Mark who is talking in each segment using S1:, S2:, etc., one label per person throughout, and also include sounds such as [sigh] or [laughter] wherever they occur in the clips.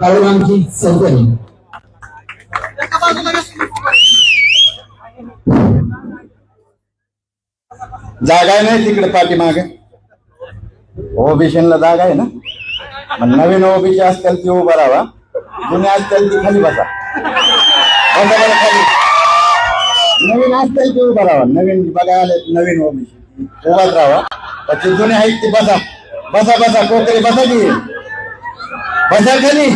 S1: काळूरामजी चौधरी
S2: जागा आहे नाही तिकडे पाठीमागे? ओबीसीला जागा आहे ना? मग नवीन ओबीसी असतील ती उभा राहा. जुने असतील ती खाली बसा. खाली. नवीन असतील ती उभा राहा. नवीन बघा आले नवीन ओबीसी उभाच राहा. त्याची जुने आहेत ती बसा. बसा बसा. कोकरी बसा की? बसा खाली.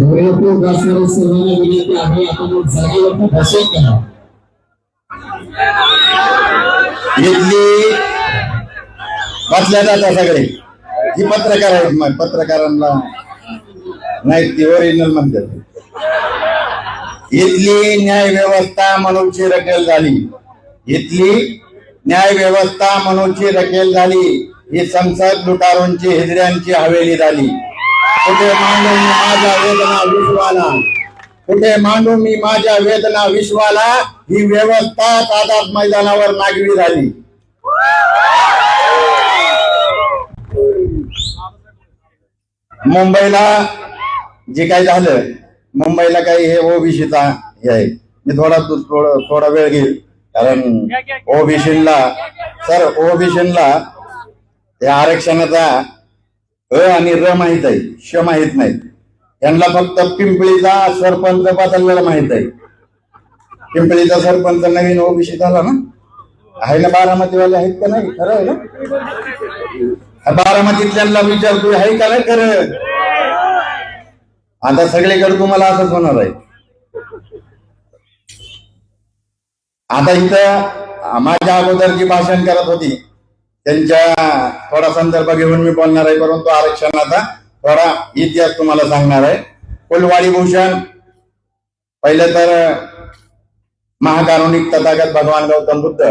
S1: धोरेपूर असणाऱ्या सर्वांना विनंती आहे आपण जागेवरती बसून घ्या
S2: इथली बसल्या जातात सगळे. ही पत्रकार आहेत मग पत्रकारांना नाही ती ओरिजिनल म्हणतात. इथली न्याय व्यवस्था मनूची रकेल झाली. इथली न्याय व्यवस्था मनूची रकेल झाली. ही संसद लुटारूंची हिजऱ्यांची हवेली झाली. कुठे मांडू मी माझ्या वेदना विश्वाला? कुठे मांडू मी माझ्या वेदना विश्वाला? ही व्यवस्था आझाद मैदानावर नागवी झाली. मुंबईला जे काय झालं मुंबईला काही हे ओबीसीचा हे आहे. मी थोडा थोडा थोडा वेळ घेईल. कारण ओबीसीला सर ओबीसीला या आरक्षणाचा अ आणि र माहीत आहे श माहीत नाही. यांना फक्त पिंपळीचा सरपंच बदललेला माहीत आहे. पिंपळीचा सरपंच नवीन ओबीसी झाला ना? आहे ना बारामतीवाले आहेत का नाही? खरं आहे ना? बारामतीतल्या विचारतोय आहे का नाही खरं? आता सगळीकडे तुम्हाला असंच होणार आहे. आता इथं माझ्या अगोदर जी भाषण करत होती त्यांच्या थोडा संदर्भ घेऊन मी बोलणार आहे परंतु आरक्षणाचा थोडा इतिहास तुम्हाला सांगणार आहे. फुलवाडी भूषण पहिलं तर महाकारुणिक तथागत भगवान गौतम बुद्ध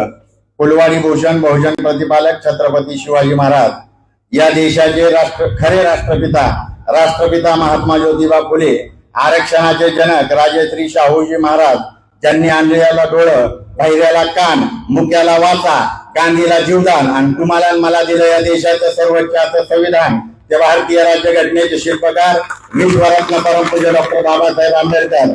S2: फुलवाडी भूषण बहुजन प्रतिपालक छत्रपती शिवाजी महाराज या देशाचे राष्ट्र खरे राष्ट्रपिता राष्ट्रपिता महात्मा ज्योतिबा फुले आरक्षणाचे जनक राजेश्री शाहूजी महाराज ज्यांनी आंधळ्याला डोळं बहिऱ्याला कान मुक्याला वाचा गांधीला जीवदान आणि तुम्हाला मला दिलं या देशाचं सर्वोच्च असं संविधान ते भारतीय राज्यघटनेचे शिल्पकार विश्वरत्न परमपूज्य डॉक्टर बाबासाहेब आंबेडकर.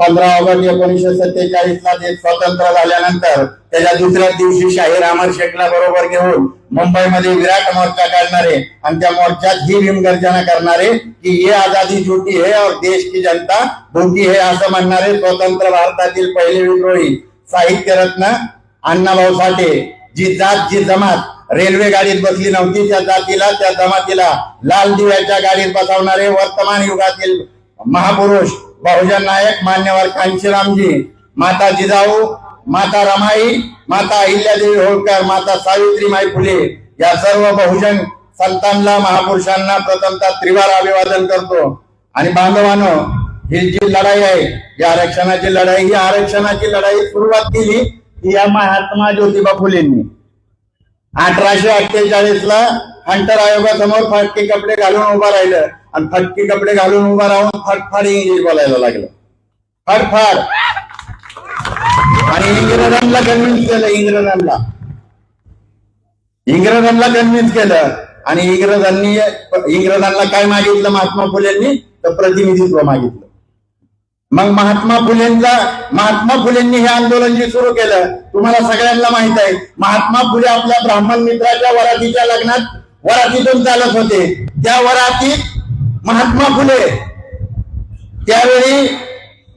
S2: पंधरा ऑगस्ट एकोणीसशे सत्तेचाळीस ला देश स्वतंत्र झाल्यानंतर त्याच्या दुसऱ्याच दिवशी शाहीर अमर शेखला बरोबर घेऊन मुंबईमध्ये विराट मोर्चा काढणारे आणि त्या मोर्चात ही भीमगर्जना करणारे की ये आजादी झुटी है और देश की जनता भूटी है असं म्हणणारे स्वतंत्र भारतातील पहिले विद्रोही साहित्य रत्न अण्णाभाऊ साठे जी जात जी जमात रेल्वे गाडीत बसली नव्हती त्या जातीला त्या जमातीला लाल दिव्याच्या गाडीत बसवणारे वर्तमान युगातील महापुरुष बहुजन नायक मान्यवर कांशीरामजी माता जिजाऊ माता रमाई माता अहिल्यादेवी होळकर माता सावित्रीमाई फुले या सर्व बहुजन संतांना महापुरुषांना प्रथमता त्रिवार अभिवादन करतो. आणि बांधवानो ही जी लढाई आहे ही आरक्षणाची लढाई ही आरक्षणाची लढाई सुरुवात केली ती या महात्मा ज्योतिबा फुलेंनी. अठराशे अठ्ठेचाळीस ला हंटर आयोगासमोर फाटके कपडे घालून उभं राहिलं. आणि फटके कपडे घालून उभा राहून फटफाड इंग्लिश बोलायला लागलं. फटफाड आणि इंग्रजांना कन्व्हिन्स केलं इंग्रजांना. इंग्रजांना कन्व्हिन्स केलं. आणि इंग्रजांनी इंग्रजांना काय मागितलं? महात्मा फुलेंनी तर प्रतिनिधित्व मागितलं. मग महात्मा फुलेंचा महात्मा फुलेंनी हे आंदोलन जे सुरू केलं तुम्हाला सगळ्यांना माहीत आहे महात्मा फुले आपल्या ब्राह्मण मित्राच्या वरातीच्या लग्नात वरातीतून चालत होते. त्या वरातीत महात्मा फुले. त्यावेळी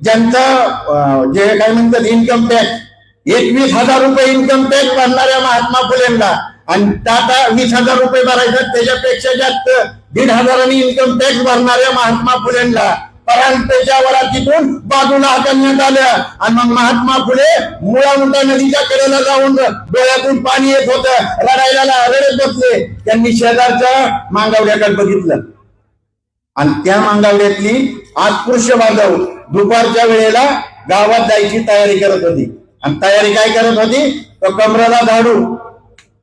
S2: ज्यांचं जे काय म्हणतात इन्कम टॅक्स एकवीस हजार रुपये इन्कम टॅक्स भरणाऱ्या महात्मा फुलेंना. आणि टाटा वीस हजार रुपये भरायचं त्याच्यापेक्षा जास्त दीड हजारांनी इन्कम टॅक्स भरणाऱ्या महात्मा फुलेंना. परांजपेच्या वरातीतून बाजूला हाकलण्यात आल्या आणि मग महात्मा फुले मुळा मुठा नदीच्या कडेला जाऊन डोळ्यातून पाणी येत होतं. रडायला रडत बसले. त्यांनी शेजारच्या मांगावड्याकडे बघितलं. आणि त्या मांगावड्यातली आत्पुरुष बांधव दुपारच्या वेळेला गावात जायची तयारी करत होती. आणि तयारी काय करत होती? तो कमराला झाडू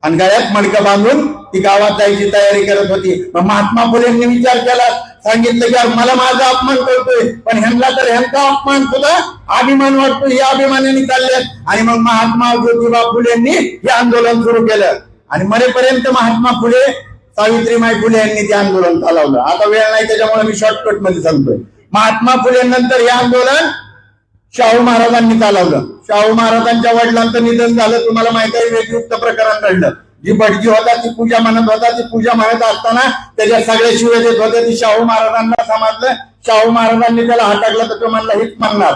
S2: आणि गळ्यात मडकं बांधून ती गावात जायची तयारी करत होती. मग महात्मा फुलेंनी विचार केला सांगितलं की मला माझा अपमान करतोय पण ह्यांना तर ह्यांचा अपमान सुद्धा अभिमान वाटतो. या अभिमानाने चालल्यात आणि मग महात्मा ज्योतिबा फुलेंनी हे आंदोलन सुरू केलं. आणि मरेपर्यंत महात्मा फुले सावित्रीमाई फुले यांनी ते आंदोलन चालवलं. आता वेळ नाही त्याच्यामुळे मी शॉर्टकटमध्ये सांगतोय. महात्मा फुले नंतर हे आंदोलन शाहू महाराजांनी चालवलं. शाहू महाराजांच्या वडिलांचं निधन झालं तुम्हाला माहिती आहे वेगयुक्त प्रकरण घडलं. जी भटजी होता ती पूजा म्हणत होता ती पूजा म्हणत असताना त्याच्या सगळे शिवे देत होते ती शाहू महाराजांना समजलं. शाहू महाराजांनी त्याला हाताकलं तर तो म्हणला हीच म्हणणार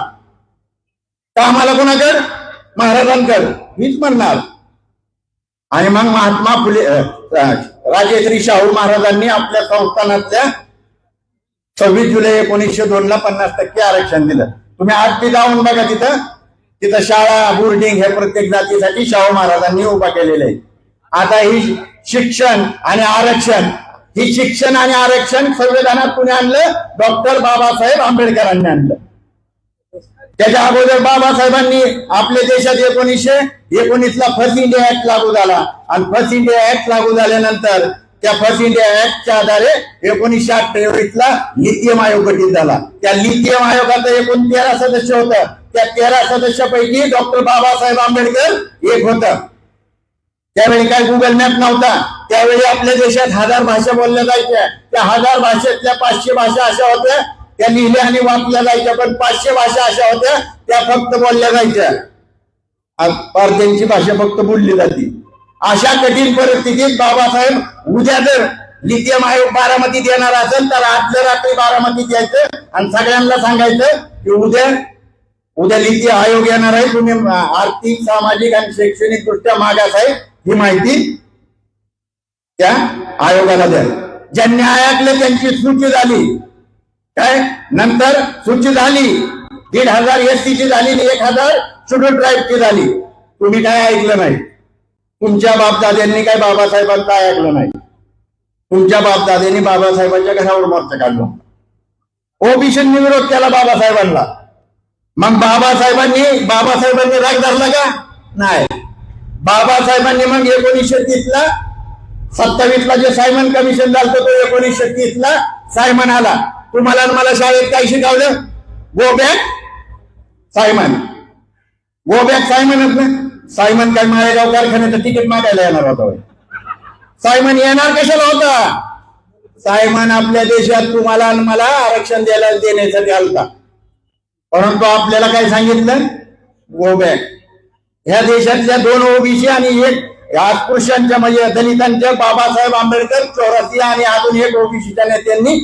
S2: का आम्हाला कोणाकड? महाराजांकड. हीच म्हणणार आणि मग महात्मा फुले राजेश्री शाहू महाराजांनी आपल्या संस्थानातल्या सव्वीस जुलै एकोणीसशे दोन ला पन्नास टक्के आरक्षण दिलं. तुम्ही आज ते जाऊन बघा तिथं. तिथं शाळा बोर्डिंग हे प्रत्येक जातीसाठी शाहू महाराजांनी उभा केलेले आहे. आता ही शिक्षण आणि आरक्षण ही शिक्षण आणि आरक्षण संविधानात कुणी आणलं डॉक्टर बाबासाहेब आंबेडकरांनी आणलं. त्याच्या अगोदर बाबासाहेबांनी आपल्या देशात एकोणीसशे एकोणीस ला फर्स्ट इंडिया ऍक्ट लागू झाला. आणि फर्स्ट इंडिया ऍक्ट लागू झाल्यानंतर त्या फर्स्ट इंडिया ऍक्टच्या आधारे एकोणीसशे अठ्ठेचाळीस ला लिथियम आयोग गठीत झाला. त्या लिथियम आयोगाचं एकूण तेरा सदस्य होत. त्या तेरा सदस्यापैकी डॉक्टर बाबासाहेब आंबेडकर एक होत. त्यावेळी काय गुगल मॅप नव्हता. त्यावेळी आपल्या देशात हजार भाषा बोलल्या जायच्या. त्या हजार भाषेतल्या पाचशे भाषा अशा होत्या. त्या लिहिल्या आणि वापल्या जायच्या पण पाचशे भाषा अशा होत्या त्या फक्त बोलल्या जायच्या. पारध्यांची भाषा फक्त बोलली जाते. अशा कठीण परिस्थितीत बाबासाहेब उद्या जर लिथियम आयोग बारामतीत येणार असेल तर आजच्या रात्री बारामतीत यायचं आणि सगळ्यांना सांगायचं की उद्या उद्या लिथिय आयोग येणार आहे. तुम्ही आर्थिक सामाजिक आणि शैक्षणिक दृष्ट्या मागास आहे ही माहिती त्या आयोगाला द्या. ज्यांनी ऐकलं त्यांची सूची झाली काय? नंतर सूची झाली. दीड हजार एस ची झाली एक हजार शेड्यूल ट्राईबची झाली. तुम्ही काय ऐकलं नाही? तुमच्या बापदाद्यांनी काय बाबासाहेबांचं ऐकलं नाही? तुमच्या बापदाद्यांनी बाबासाहेबांच्या घरावर मोर्चा काढला. ओबीसींनी विरोध केला बाबासाहेबांना. मग बाबासाहेबांनी बाबासाहेबांनी राग धरला का? नाही. बाबासाहेबांनी मग एकोणीसशे तीस ला सत्तावीस ला जे सायमन कमिशन झालं तो एकोणीसशे तीस ला सायमन आला. तुम्हाला आणि मला शाळेत काय शिकवलं? Go back Simon go back सायमनच ना सायमन काय माळेगाव कारखान्याचं तिकीट मागायला येणार होता सायमन येणार कशाला होता? सायमन आपल्या देशात तुम्हाला मला आरक्षण द्यायला देण्यासाठी आलता परंतु आपल्याला काय सांगितलं? गो बॅक ह्या देशातल्या दोन ओबीसी आणि एक अस्पृश्यांच्या म्हणजे दलितांच्या बाबासाहेब आंबेडकर चौरासी आणि अजून एक ओबीसीच्या नेत्यांनी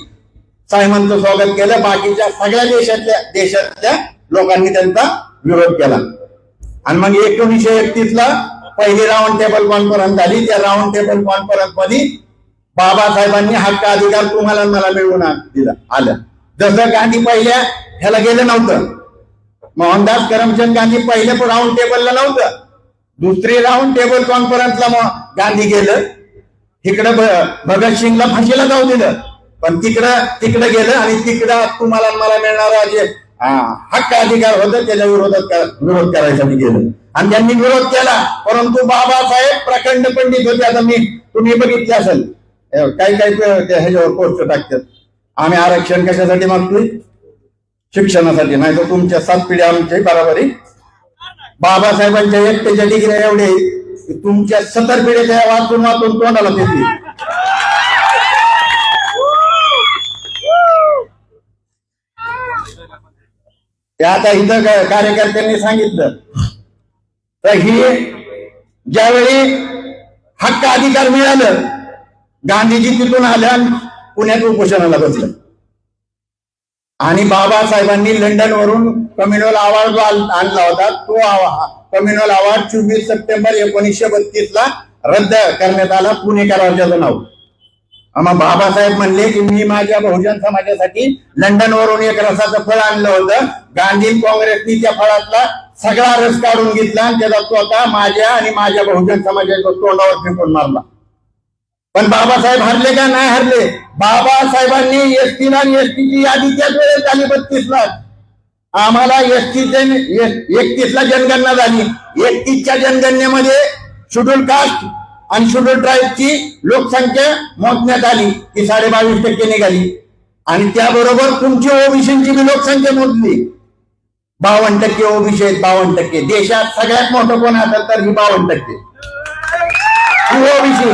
S2: साहेबांचं स्वागत केलं. बाकीच्या सगळ्या देशातल्या देशातल्या लोकांनी त्यांचा विरोध केला. आणि मग एकोणीसशे एकतीस ला पहिली राऊंड टेबल कॉन्फरन्स झाली. त्या राऊंड टेबल कॉन्फरन्समध्ये बाबासाहेबांनी हक्क अधिकार तुम्हाला मला मिळवून दिला आलं. जसं गांधी पहिल्या ह्याला गेलं नव्हतं. मोहनदास करमचंद गांधी पहिल्या राऊंड टेबलला नव्हतं. दुसरी राऊंड टेबल कॉन्फरन्सला मग गांधी गेलं. इकडं भगतसिंगला फाशीला जाऊ दिलं. पण तिकडं तिकडं गेलं आणि तिकडं तुम्हाला मला मिळणारा जे हक्क अधिकार होता त्याच्या विरोधात विरोध करायसाठी गेलं. आणि त्यांनी विरोध केला परंतु बाबासाहेब प्रखंड पंडित होते. आता मी तुम्ही बघितले असेल. काही काही ह्याच्यावर पोस्ट टाकतात. आम्ही आरक्षण कशासाठी मागतोय? शिक्षणासाठी. नाही तर तुमच्या सात पिढ्या आमच्या बराबरी. बाबासाहेबांच्या एकट्याच्या डिग्री एवढे तुमच्या सतर पिढ्याच्या वाचून वाचून तोंडाला देतील. ते आता इथं कार्यकर्त्यांनी सांगितलं. तर ही ज्यावेळी हक्क अधिकार मिळालं गांधीजी तिथून आल्या पुण्यात उपोषणाला बसलं. आणि बाबासाहेबांनी लंडन वरून कम्युनल अवॉर्ड जो आणला होता. तो कम्युनल अवॉर्ड चोवीस सप्टेंबर एकोणीसशे बत्तीस ला रद्द करण्यात आला पुणेकरांच्या नाव मग बाबासाहेब म्हणले की मी माझ्या बहुजन समाजासाठी लंडन वरून एक रसाचं फळ आणलं होतं. गांधी काँग्रेसनी त्या फळातला सगळा रस काढून घेतला आणि त्याचा आता माझ्या आणि माझ्या बहुजन समाजाच्या तोंडावर फेकून मारला. पण बाबासाहेब हरले का नाही हरले? बाबासाहेबांनी एसटीला आणि एसटीची यादी त्याच वेळेस झाली बत्तीस लाख आम्हाला एसटी एकतीसला जनगणना झाली. एकतीसच्या जनगणनेमध्ये शेड्यूल कास्ट आणि ट्राईबची लोकसंख्या मोजण्यात आली ती साडे बावीस टक्के निघाली. आणि त्याबरोबर तुमची ओबीसीची बी लोकसंख्या मोजली. बावन्न टक्के ओबीसी आहेत बावन्न टक्के. देशात सगळ्यात मोठं कोण असेल तर ही बावन्न टक्के. ओबीसी.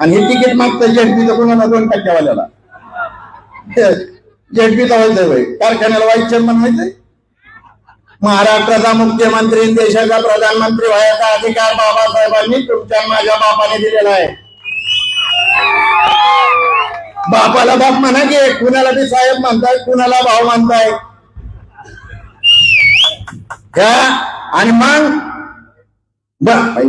S2: आणि हे तिकीट मागतं जेडपीचं कोणाला? दोन टक्केवाल्याला. जेडपीचा व्हायचंय कारखान्याला व्हाईस चेअरमन व्हायचंय? महाराष्ट्राचा मुख्यमंत्री देशाचा प्रधानमंत्री व्हायचा अधिकार बाबासाहेबांनी तुमच्या माझ्या बापाने दिलेला आहे. बापाला बाप म्हणा की कुणाला बी साहेब म्हणताय कुणाला भाऊ म्हणताय. आणि मग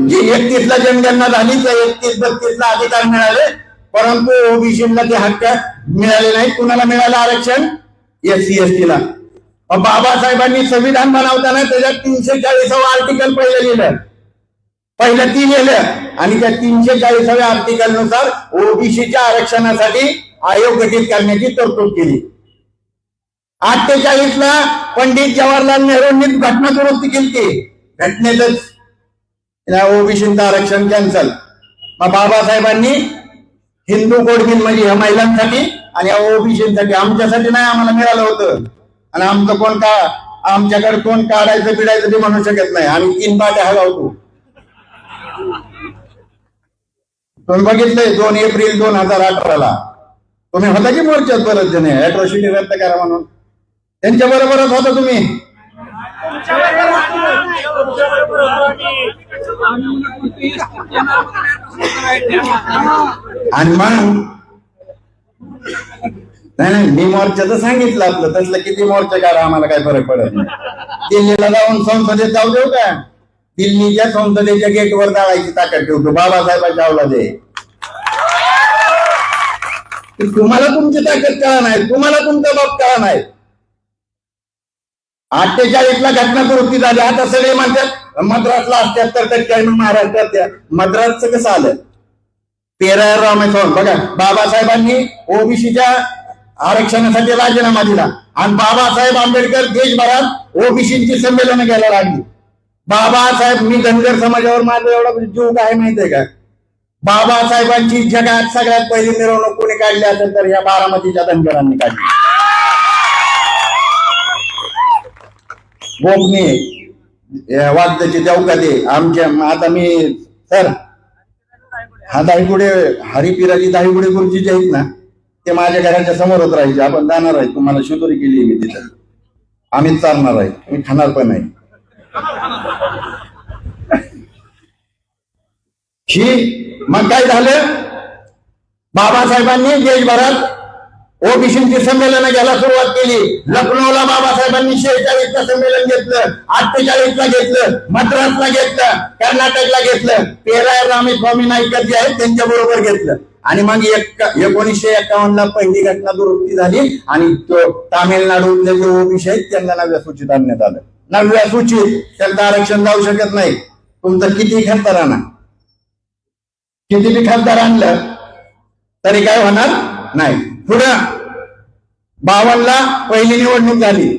S2: जे एकतीस ला जनगणना झाली तर एकतीस बत्तीस ला अधिकार मिळाले परंतु ओबीसीला ते हक्क मिळाले नाही. कुणाला मिळालं आरक्षण? एस सी एस ला. बाबासाहेबांनी संविधान बनवताना त्याच्यात तीनशे चाळीसावं आर्टिकल पहिलं लिहिलं. पहिलं ती लिहिलं आणि त्या तीनशे चाळीसाव्या आर्टिकलनुसार ओबीसीच्या आरक्षणासाठी आयोग गठीत करण्याची तरतूद केली. अठ्ठेचाळीस ला पंडित जवाहरलाल नेहरूंनी घटना दुरुस्ती केली. घटनेतच ओबीसीचं आरक्षण कॅन्सल मग बाबासाहेबांनी हिंदू कोड बिल म्हणजे ह्या महिलांसाठी आणि ओबीसीसाठी आमच्यासाठी नाही आम्हाला मिळालं होतं. आणि आमचं कोण का आमच्याकडे कोण काढायचं बिडायचं ते म्हणू शकत नाही. आम्ही तीन पाट्या हलवतो. तुम्ही बघितलंय दोन एप्रिल दोन हजार अठराला. तुम्ही होता की मोर्चात बरंच जण? अट्रॉसिटी रद्द करा म्हणून. त्यांच्या बरोबरच होता तुम्ही. आणि मग नाही नाही मी मोर्चाचं सांगितलं आपलं. तसलं किती मोर्चा काढा आम्हाला काय फरक पडत नाही. दिल्लीला जाऊन संसदेत जाऊ देऊ का? दिल्लीच्या संसदेच्या गेटवर जाळायची ताकद ठेवतो. बाबासाहेबांच्या अवलाद. तुम्हाला तुमची ताकद कळा नाही? तुम्हाला तुमचा बाप कळा नाही? अठ्ठेचाळीस ला घटना दुरुस्ती झाली. आता सगळे म्हणतात मद्रासला अठ्याहत्तर टक्के महाराष्ट्रात त्या मद्रासचं कसं आलं? तेरा रामेश्वर बघा बाबासाहेबांनी ओबीसीच्या आरक्षणासाठी राजीनामा दिला. आणि बाबासाहेब आंबेडकर देशभरात ओबीसीची संमेलन घ्यायला लागली. बाबासाहेब मी धनगर समाजावर माझा एवढा जीव काय माहितीये का? बाबासाहेबांची जगात सगळ्यात पहिली मिरवणूक कोणी काढली असेल तर या बारामतीच्या धनगरांनी काढली. गोपनीय वाद्याचे चौकाते आमच्या आता मी सर हा दाहीगुडे हरिपिराजी दाहीगुडे गुरुजी जे आहेत ना ते माझ्या घराच्या समोरच राहायचे. आपण जाणार आहे तुम्हाला शिदोरी केली मी तिथं. आम्ही चालणार आहे मी खाणार पण नाही. ही मग काय झालं? बाबासाहेबांनी देशभरात ओबीसीची संमेलन घ्यायला सुरुवात केली. लखनौला बाबासाहेबांनी शेहेचाळीसला संमेलन घेतलं अठ्ठेचाळीसला घेतलं मद्रासला घेतलं कर्नाटकला घेतलं. तेरा रामेस्वामी नाईक जे आहेत त्यांच्या बरोबर घेतलं. आणि मग एक एकोणीसशे एक्कावन्न ला पहिली घटना दुरुस्ती झाली आणि तो तामिळनाडूतले जे ओबीसी आहेत त्यांना नव्या सूचित आणण्यात आलं. नव्या सूचित त्यांचं आरक्षण जाऊ शकत नाही. तुमचं किती खासदार आणा किती बी खासदार आणलं तरी काय होणार नाही. पुढं बावनला पहिली निवडणूक झाली.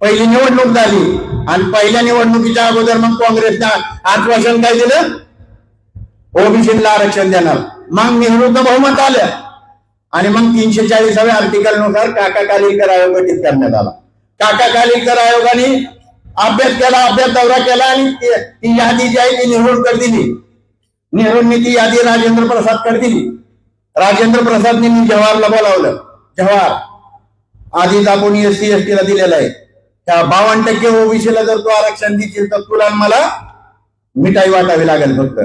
S2: पहिली निवडणूक झाली आणि पहिल्या निवडणुकीच्या अगोदर मग काँग्रेसनं आश्वासन काय दिलं? ओबीसीला आरक्षण देणार. मग नेहरूचं बहुमत आलं. आणि मग तीनशे चाळीसाव्या आर्टिकलनुसार काका कालिकर आयोग गठीत करण्यात आला. काका कालिकर आयोगाने अभ्यास केला अभ्यास दौरा केला आणि ती यादी जी आहे ती नेहरूकडे दिली. नेहरूंनी ती यादी राजेंद्र प्रसाद दिली. राजेंद्र प्रसादने मी जवाहरला बोलावलं. जवाहर आधीच आपण एस सी एस ला दिलेला आहे. त्या बावन्न टक्के ओबीसीला जर तू आरक्षण देशील तर तुला मला मिठाई वाटावी लागेल फक्त.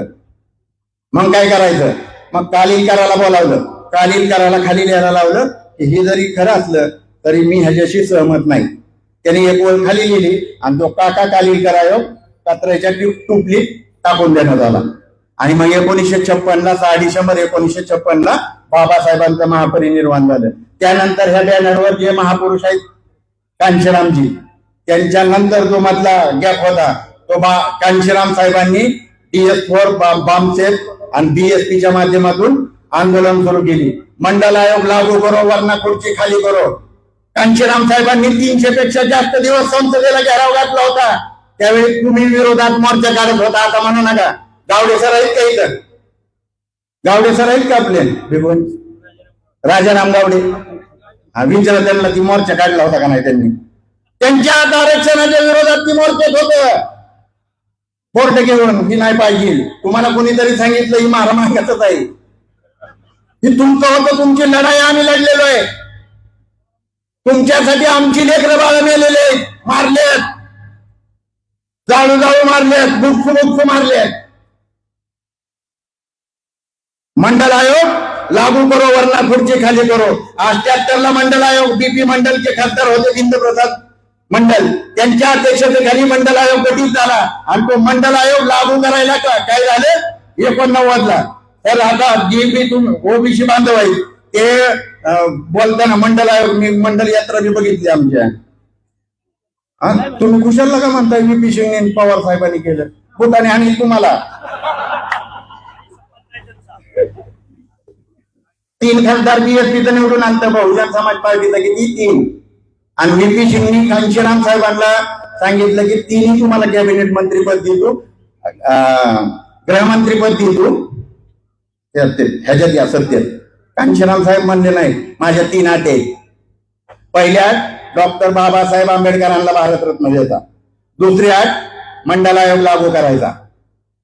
S2: मग काय करायचं? मग कालील करायला बोलावलं. कालील करायला खाली लिहायला लावलं की हे जरी खरं असलं तरी मी ह्याच्याशी सहमत नाही. त्याने एक ओळ खाली लिहिली आणि तो काका कालील करायो कात्राच्या टुपली टाकून देण्यात आला. आणि मग एकोणीसशे छप्पन ला सहा डिसेंबर एकोणीसशे छप्पन ला बाबासाहेबांचं महापरिनिर्वाण झालं. त्यानंतर ह्या बॅनरवर जे महापुरुष आहेत कांशीरामजी त्यांच्या नंतर जो मधला गॅप होता तो बा कांशीराम साहेबांनी डीएस फोर बामसेफ आणि बीएसपीच्या माध्यमातून आंदोलन सुरू केली. मंडल आयोग लागू करो वरना खुर्ची खाली करो. कांशीराम साहेबांनी तीनशे पेक्षा जास्त दिवस संसदेला घेराव घातला होता. त्यावेळी तुम्ही विरोधात मोर्चा काढत होता आता म्हणू नका. गावडे सर आहेत का इथं? गावडे सर आहेत का आपले? राजाराम गावडे. हा विचारा त्यांना ती मोर्चा काढला होता का नाही त्यांनी? त्यांच्या आता आरक्षणाच्या विरोधात ती मोर्चात होत. बोर्ड घेऊन ही नाही पाहिजे. तुम्हाला कोणीतरी सांगितलं ही मारा मागतच आहे. ही तुमचं होतं तुमची लढाई आम्ही लढलेलो आहे. तुमच्यासाठी आमची लेकर बाळ मेलेले मारलेत. जाळू जाळू मारलेत बुक्सू बुक्सू मारलेत. मंडल आयोग लागू करो वरना खुर्ची खाली करो. अठ्याहत्तर ला मंडल आयोग बीपी मंडल के खासदार होते इंद्रप्रसाद मंडल. त्यांच्या अध्यक्षतेखाली मंडल आयोग गठीत झाला. आणि तो मंडल आयोग लागू करायला का काय झालं? एकोणनव्वद ला तर आता जे बी ओबीसी बांधव आहे ते बोलताना मंडल आयोग मी मंडल यात्रा बी बघितली आमच्या. हा? तुम्ही कुशलला का म्हणताय व्हीपी सिंग पवार साहेबांनी केलं. भूताने आणि तुम्हाला. तीन खासदार बीएसपीचं निवडून आणतं बहुजन समाज पार्टीचं किती? तीन. आणि व्हीपी सिंगनी कांशीराम साहेबांना सांगितलं की तिन्ही तुम्हाला कॅबिनेट मंत्रीपद देतो. गृहमंत्रीपद देतो. ह्याच्यात या सत्य कांशीराम साहेब म्हणले नाही माझ्या तीन आठ आहेत. पहिल्या डॉक्टर बाबासाहेब आंबेडकरांना भारतरत्न द्यायचा. दुसरी आठ मंडल आयोग लागू करायचा.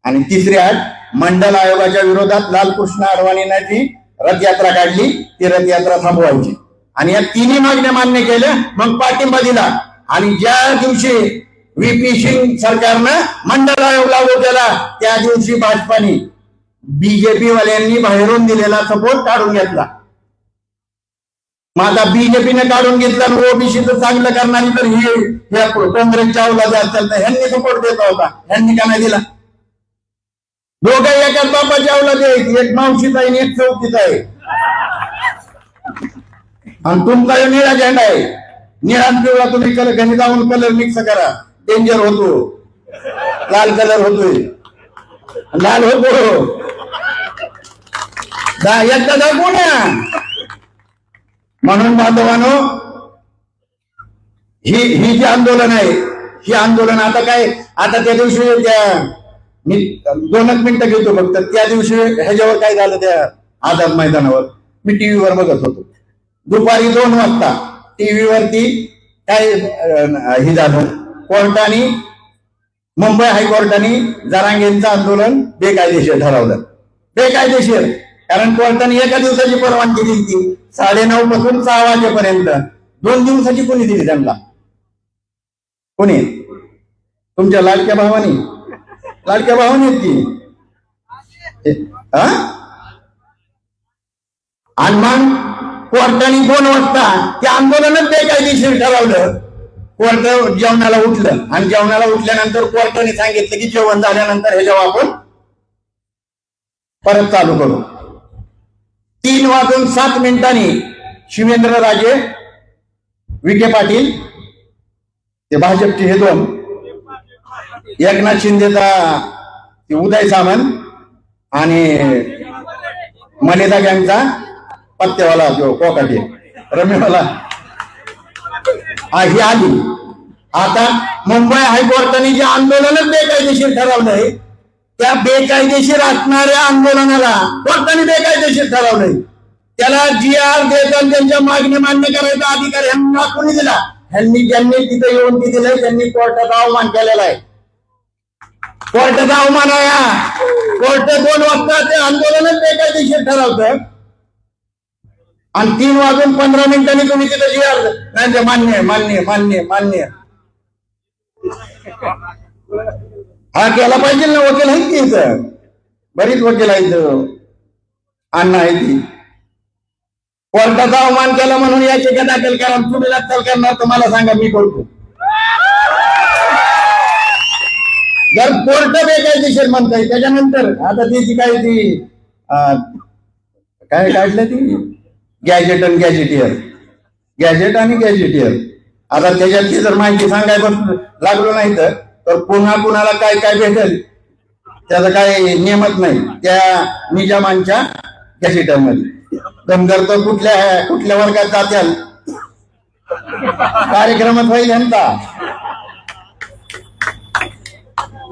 S2: आणि तिसरी आठ मंडल आयोगाच्या विरोधात लालकृष्ण अडवाणींना जी रथयात्रा काढली. ती रथयात्रा थांबवायची. आणि या तिन्ही मागण्या मान्य केल्या मग पाठिंबा दिला. आणि ज्या दिवशी व्हीपी सिंग सरकारनं मंडळ आयोग लागू केला त्या दिवशी भाजपाने बीजेपी वाल्यांनी बाहेरून दिलेला सपोर्ट काढून घेतला. मग आता बीजेपीने काढून घेतला आणि ओबीसीचं चांगलं करणारी तर हे काँग्रेसच्या अवलादे असेल तर ह्यांनी सपोर्ट देत होता. ह्यांनी का नाही दिला? दोघं एकाच बापाच्या अवलादे आहेत. एक मावशीचा आहे आणि एक चौकीचा आहे. आणि तुमचा जो निळा झेंडा आहे निळा पिवळा तुम्ही कलर घरी जाऊन कलर मिक्स करा. डेंजर होतो. लाल कलर होतोय. लाल होतो. एकदा दाखवू ना म्हणून बांधवानो ही ही जी आंदोलन आहे ही आंदोलन आता काय आता त्या दिवशी मी दोनच मिनिटं घेतो फक्त. त्या दिवशी ह्याच्यावर काय झालं त्या आझाद मैदानावर? मी टीव्हीवर बघत होतो. दुपारी दोन वाजता टीव्हीवरती काय हे झालं. कोर्टाने मुंबई हायकोर्टाने जरांगेंचं आंदोलन बेकायदेशीर ठरवलं. बेकायदेशीर. कारण कोर्टाने एका दिवसाची परवानगी दिली ती साडेनऊ पासून सहा वाजेपर्यंत. दोन दिवसाची कोणी दिली त्यांना? कोणी? तुमच्या लाडक्या भावानी? लाडक्या भावानी ती हे- हा? आणि कोर्टाने दोन वाजता ते आंदोलनच बेकायदेशीर ठरवलं. कोर्ट जेवणाला उठलं. आणि जेवणाला उठल्यानंतर कोर्टाने सांगितलं की जेवण झाल्यानंतर हे जेव्हा आपण परत चालू करू. तीन वाजून सात मिनिटांनी शिवेंद्र राजे विखे पाटील ते भाजपचे हे दोन एकनाथ शिंदेचा ते उदय सामंत आणि मलिदा गँगचा पत्तेवाला जो कोकाटे रमेवाला. ही आली. आता मुंबई हायकोर्टाने जे आंदोलनच बेकायदेशीर ठरवलंय त्या बेकायदेशीर असणाऱ्या आंदोलनाला कोर्टाने बेकायदेशीर ठरवलंय. त्याला जी आर देताना त्यांच्या मागणी मान्य करायचा अधिकार ह्यांना कोणी दिला? ह्यांनी ज्यांनी तिथे येऊन ती दिलंय त्यांनी कोर्टाचा अवमान केलेला आहे. कोर्टाचा अवमान आहे हा. कोर्ट दोन वाजता ते आंदोलनच बेकायदेशीर ठरवतं. आणि तीन वाजून पंधरा मिनिटांनी तुम्ही तिथे जी नाही मान्य मान्य मान्य मान्य. हा केला पाहिजे ना वकील आहेत की इथं? बरीच वकील आहेत. अण्णा आहे ती. कोर्टाचा अवमान केला म्हणून याचिका दाखल करा तुम्ही दाखल करणार तुम्हाला सांगा मी करतो. जर कोर्ट बेकायदेशीर म्हणताय त्याच्यानंतर आता ती जी काय ती काय काढलं ती? गॅजेट आणि गॅजेटियर गॅजेट आणि गॅजेटियर आता त्याच्यातली जर माहिती सांगायला लागलो नाही तर तर पुन्हा कुणाला काय काय भेटेल? त्याचा काय नियमच नाही. त्या निजामांच्या गॅजेटरमध्ये धनगर तर कुठल्या कुठल्या वर्गात जात्याल? कार्यक्रमात होईल यांचा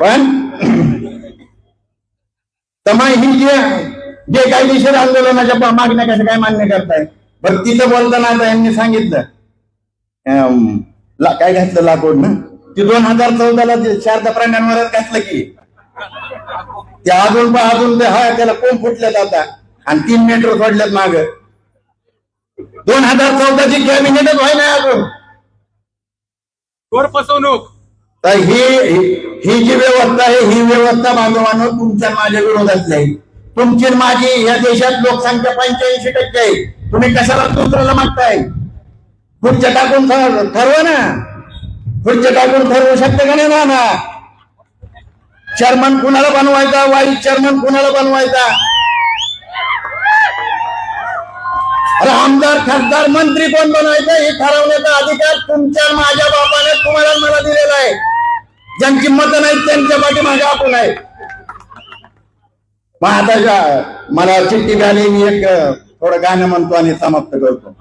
S2: पण [clears throat] तमाई ही जे बेकायदेशीर आंदोलनाच्या मागण्या कशा काय मान्य करताय? बरं तिथं बोलताना आता यांनी सांगितलं. काय घातलं लाकूड ना? ती दोन हजार चौदाला शारदा प्राण्यांवरच घातलं की. ते अजून अजून ते हा त्याला कोण फुटल्यात आता. आणि तीन मेट्रो सोडल्यात माग. दोन हजार चौदाची कॅबिनेटच व्हाय नाही अजून.
S3: फसवणूक?
S2: तर ही ही- जी व्यवस्था आहे ही व्यवस्था बांधवांनो तुमच्या माझ्या विरोधातली आहे. तुमची माझी या देशात लोकसंख्या पंच्याऐंशी टक्के आहे. तुम्ही कशाला दुसऱ्याला मागताय? खुर्च्या टाकून ठर- ठरवा ना. खुर्च्या टाकून ठरवू शकते का नाही ना ना चेअरमन कुणाला बनवायचा? वाईस चेअरमन कुणाला बनवायचा? अरे आमदार खासदार मंत्री कोण बनवायचं? हे ठरवण्याचा अधिकार तुमच्या माझ्या बापाने तुम्हाला मला दिलेला आहे. ज्यांची मतं नाहीत त्यांच्या पाठीमागे आपण आहे. मग आता मला चिठ्ठी मिळाली मी एक थोडं गाणं म्हणतो आणि समाप्त करतो.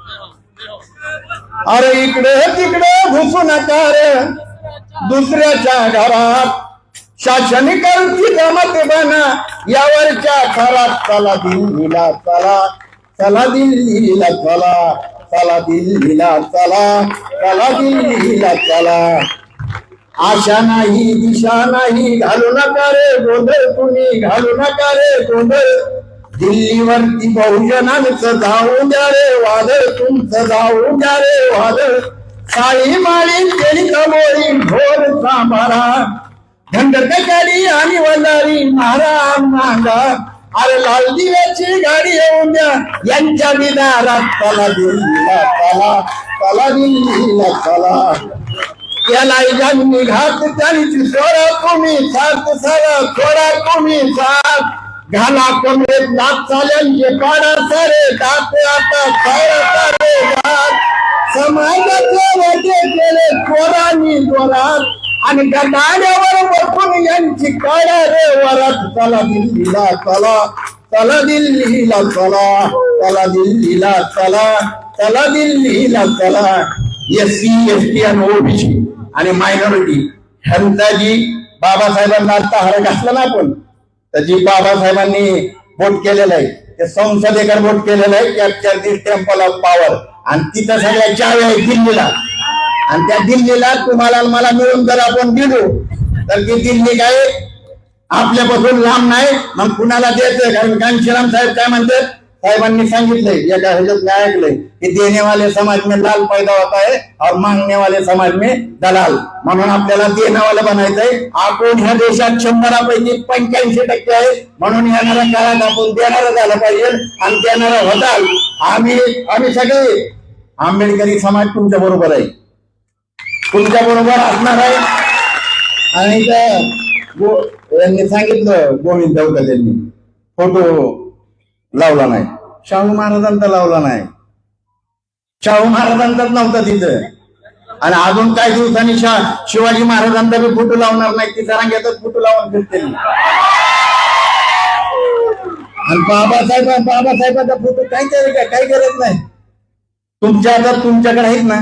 S2: अरे इकडे तिकडे घुसू नका रे. दुसऱ्याच्या घरात शासन करती जमत बना. यावरच्या खरात चला दिल्लीला चला. चला दिल्लीला चला. चला दिल्लीला चला. चला दिल्लीला चला. आशा नाही दिशा नाही घालू नका रे गोंधळ तुम्ही घालू नका रे गोंधळ. दिल्लीवरती बहुजनांचं जाऊ द्या रे वादळ तुमचं जाऊ द्या रे वादळ. साळी माळी केली कमोरी ढोर सांभारा धंडकरी आणि वल्लारी महाराज मांगा. अरे लाल दिव्याची गाडी येऊन द्या. यांच्या दिदारात चला दिल्लीला चला चला दिल्लीला चला. याला यांनी घात त्यांची सोडा तुम्ही साथ सारा थोडा तुम्ही साथ घाला कमरेत नाथ चाल्यांचे पाडा सारे दात आता सारा सारे घात. समाजाचे वाटे केले चोरांनी जोरात. आणि गटाड्यावर बसून यांची काढा रे वरात. चला दिल्लीला चला चला दिल्लीला चला चला दिल्लीला चला चला दिल्लीला चला. एस सी एस टी आणि ओबीसी. आणि मायनॉरिटी ह्यांचा जी बाबासाहेबांना आता हरक असला ना आपण तर जी बाबासाहेबांनी वोट केलेलं आहे ते संसदेकर वोट केलेलं आहे capture the temple of power आणि तिथं सगळ्या चाव्या आहे दिल्लीला. आणि त्या दिल्लीला तुम्हाला मला मिळून जर आपण दिलो तर ती दिल्ली काय? आपल्यापासून लांब नाही मग कुणाला द्यायचं कारण घनश्याम साहेब काय म्हणतात? साहेबांनी सांगितलंय एका ह्याच्यात काय ऐकलंय? की देने वाले समाज में लाल पैदा होता है और मांगने वाले समाज में दलाल. म्हणून आपल्याला देण्यावाला बनायचंय. आपण ह्या देशात शंभरापैकी पंच्याऐंशी टक्के आहे. म्हणून येणाऱ्या काळात आपण देणारा झालं पाहिजे आणि देणारा होताल. आम्ही आम्ही सगळे. आंबेडकरी समाज तुमच्या बरोबर आहे. तुमच्या बरोबर असणार आहे. आणि त्या यांनी सांगितलं गोविंद देवकर यांनी. फोटो लावला नाही. शाहू महाराजांचा लावला नाही. शाहू महाराजांचाच नव्हता तिथं. आणि अजून काही दिवसांनी शा शिवाजी महाराजांचा बी फोटो लावणार नाही. ती जरांग्याचाच फोटो लावून फिरते आणि बाबासाहेब बाबासाहेबांचा फोटो काय काय काही गरज नाही. तुमच्या आता तुमच्याकडे आहेत ना?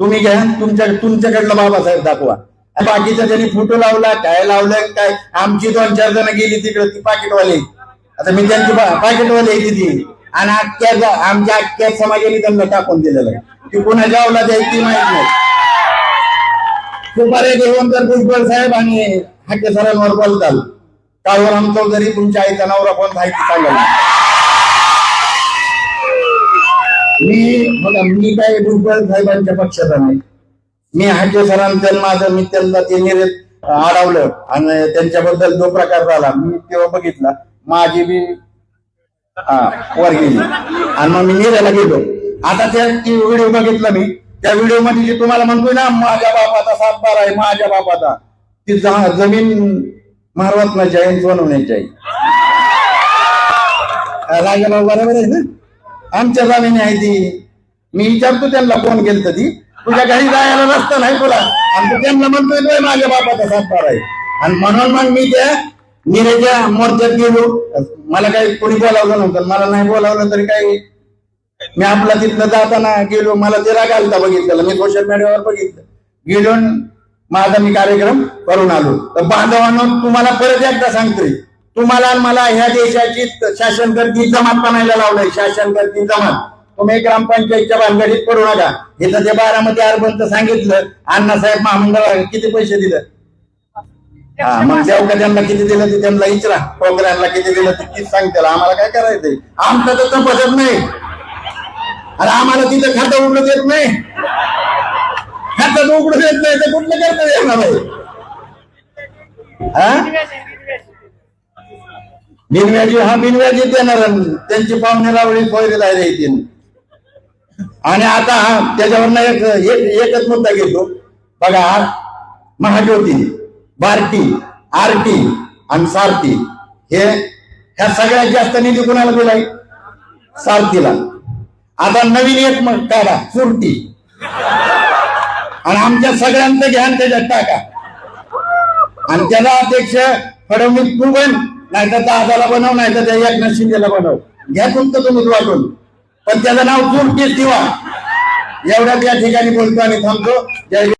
S2: तुम्ही घ्या तुमच्या तुमच्याकडला बाबासाहेब दाखवा. आणि बाकीच्या ज्यांनी फोटो लावला काय लावलं काय? आमची दोन चार जण गेली तिकडे ती पाकिटवाली. आता मी त्यांची पाकिटवाली आहे तिथे आणि अख्ख्या आमच्या अख्ख्या समाजाने त्यांना टाकून दिलेलं आहे. ती पुन्हा गावला ती माहीत नाही. सुपारे घेऊन तर भुजबळ साहेब आणि हाके सरांवर बोलताल आमचो जरी तुमच्या आईचा नवरा कोण माहिती सांगाल मी बघा मी काय भुजबळ साहेबांच्या पक्षाचा नाही. मी हाके सरांचं माझं मी त्यांना ते निरेत अडवलं आणि त्यांच्याबद्दल जो प्रकार झाला मी तेव्हा बघितला. माझी बी हा वर गेली आणि मग मी निऱ्याला गेलो. आता त्या व्हिडिओ बघितला मी. त्या व्हिडिओमध्ये जे तुम्हाला म्हणतोय ना माझ्या बापाचा सातबार आहे माझ्या बापाचा. ती जमीन महारत्नाची आहे बनवण्याची आहे राजाभाऊ बरोबर आहे ना? आमच्या जमिनी आहे ती. मी विचारतो त्यांना फोन गेलं ती. तुझ्या घरी जायला रस्ता नाही तुला. आणि तू त्यांना म्हणतोय "नाही, माझ्या बापाचा सातबार आहे. आणि म्हणून मग मी त्या मी त्याच्या मोर्चात गेलो. मला काही कोणी बोलावलं नव्हतं. मला नाही बोलावलं तरी काही. मी आपला तिथलं जाताना गेलो. मला ते राग आलता बघितलं मी सोशल मीडियावर बघितलं. गेलो माझा मी कार्यक्रम करून आलो. तर बांधवांनो तुम्हाला परत एकदा सांगतोय. तुम्हाला आणि मला ह्या देशाची शासन करती जमात बनायला लावलंय. शासन करती जमात. तुम्ही ग्रामपंचायतच्या भानगडीत करू नका. इथं ते बारामती अर्बनचं सांगितलं. अण्णासाहेब महामंडळ किती पैसे दिलं? हा मग देव का त्यांना किती दिलं ते त्यांना विचारा कोकऱ्यांना किती दिलं ते किती सांग त्याला आम्हाला काय करायचंय? आमचं तर तपासत नाही. आणि आम्हाला तिथं खातं उघडू देत नाही. खातं उघडू देत नाही तर कुठलं करता येणार आहे हा? बिनव्याजी हा बिनव्याजी देणार त्यांची पाहुणे लावली पोयरीला येतील आणि आता हा त्याच्यावर एक एक- एकच मुद्दा घेतो. बघा महाज्योती. बार्टी आरटी आणि सारथी. हे ह्या सगळ्यात जास्त निधी कुणाला दिलाय? सारथीला. आता नवीन एक मग काढा चुरटी. आणि आमच्या सगळ्यांचं घ्या आणि त्याच्यात टाका. आणि त्याला अध्यक्ष फडणवीस तू बन नाही तर दादाला बनव नाही तर त्या एकनाथ शिंदेला बनव. घ्या तुमचं तुम्ही वाटून. पण त्याचं नाव चुरटीच ठेवा. एवढ्याच या ठिकाणी बोलतो आणि थांबतो. जय